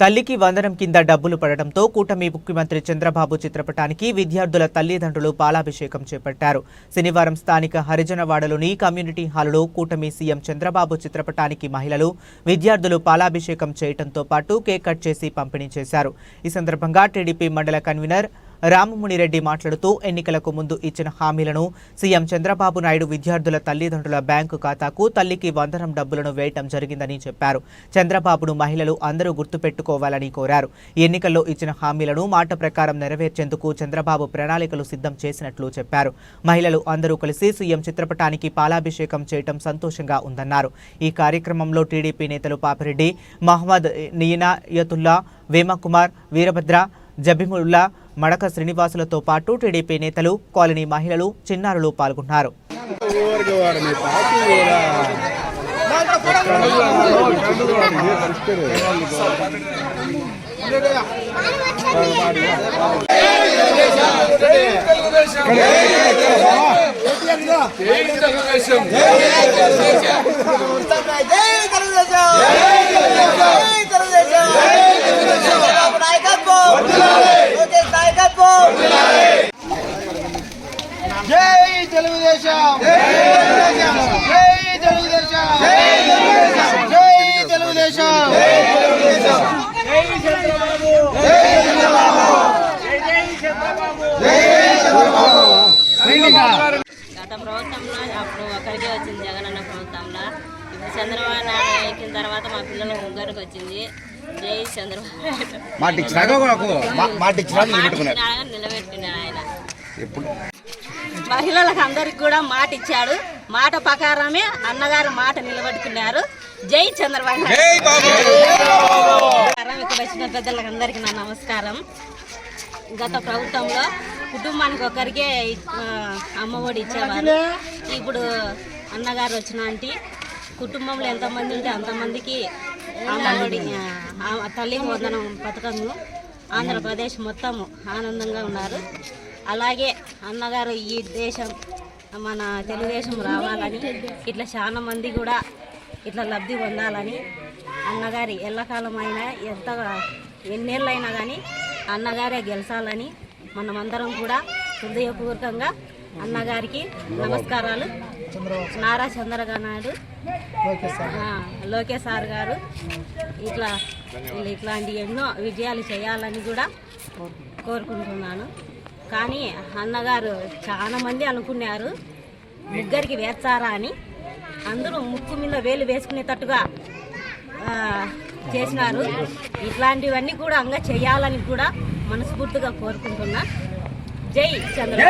తల్లికి వందనం కింద డబ్బులు పడడంతో కూటమి ముఖ్యమంత్రి చంద్రబాబు చిత్రపటానికి విద్యార్థుల తల్లిదండ్రులు పాలాభిషేకం చేపట్టారు. శనివారం స్థానిక హరిజనవాడలోని కమ్యూనిటీ హాలులో కూటమి సీఎం చంద్రబాబు చిత్రపటానికి మహిళలు విద్యార్థులు పాలాభిషేకం చేయడంతో పాటు కేక్ కట్ చేసి పంపిణీ చేశారు. ఈ సందర్భంగా టీడీపీ మండల కన్వీనర్ రామమునిరెడ్డి మాట్లాడుతూ ఎన్నికలకు ముందు ఇచ్చిన హామీలను సీఎం చంద్రబాబు నాయుడు విద్యార్థుల తల్లిదండ్రుల బ్యాంకు ఖాతాకు తల్లికి వందనం డబ్బులను వేయటం జరిగిందని చెప్పారు. చంద్రబాబును మహిళలు అందరూ గుర్తుపెట్టుకోవాలని కోరారు. ఎన్నికల్లో ఇచ్చిన హామీలను మాట ప్రకారం నెరవేర్చేందుకు చంద్రబాబు ప్రణాళికలు సిద్ధం చేసినట్లు చెప్పారు. మహిళలు అందరూ కలిసి సీఎం చిత్రపటానికి పాలాభిషేకం చేయటం సంతోషంగా ఉందన్నారు. ఈ కార్యక్రమంలో టీడీపీ నేతలు పాపిరెడ్డి మహమ్మద్ నీనాయతుల్లా వేమకుమార్ వీరభద్ర జబిముల్లా మడక శ్రీనివాసులతో పాటు టీడీపీ నేతలు కాలనీ మహిళలు చిన్నారులు పాల్గొన్నారు. తెలుగుదేశం వాడు మీ పార్టీ కూడా జై తెలుగుదేశం జై తెలుగుదేశం చంద్రబాబు నాయకత్వం లోకేష్ నాయకత్వం జై తెలుగుదేశం! జై తెలుగుదేశం! జై తెలుగుదేశం! గత ప్రభుత్వంలో అప్పుడు ఒకరికే వచ్చింది జగనన్న ప్రభుత్వంలో. ఇప్పుడు చంద్రబాబు నాయుడు ఎక్కిన తర్వాత మా పిల్లల ముగ్గురికి వచ్చింది. జై చంద్రబాబు. నిలబెట్టినాడు ఆయన. ఎప్పుడు? మహిళలకు అందరికి కూడా మాట ఇచ్చాడు. మాట ప్రకారమే అన్నగారు మాట నిలబెట్టుకున్నారు. జై చంద్రబాబు. ఇక్కడ వచ్చిన పెద్దలకు అందరికీ నా నమస్కారం. గత ప్రభుత్వంలో కుటుంబానికి ఒకరికే అమ్మఒడి ఇచ్చేవారు. ఇప్పుడు అన్నగారు వచ్చిన ఆంటీ కుటుంబంలో ఎంతమంది ఉంటే అంతమందికి అమ్మఒడి తల్లి వందనం పథకము ఆంధ్రప్రదేశ్ మొత్తం ఆనందంగా ఉన్నారు. అలాగే అన్నగారు ఈ దేశం మన తెలుగుదేశం రావాలని ఇట్లా చాలా మంది కూడా ఇట్లా లబ్ధి పొందాలని అన్నగారి ఎల్లకాలం అయినా ఎంత ఎన్నేళ్ళైనా కానీ అన్నగారే గెలిచాలని మనమందరం కూడా హృదయపూర్వకంగా అన్నగారికి నమస్కారాలు. నారా చంద్రబాబు లోకేష్ సార్ గారు ఇట్లా ఇట్లాంటి ఎన్నో విజయాలు చేయాలని కూడా కోరుకుంటున్నాను. కానీ అన్నగారు చాలామంది అనుకున్నారు ముగ్గురికి వేస్తారా అని. అందరూ ముక్కు మీద వేలు వేసుకునేటట్టుగా చేసినారు. ఇట్లాంటివన్నీ కూడా అంగా చేయాలని కూడా మనస్ఫూర్తిగా కోరుకుంటున్నా. జై చంద్ర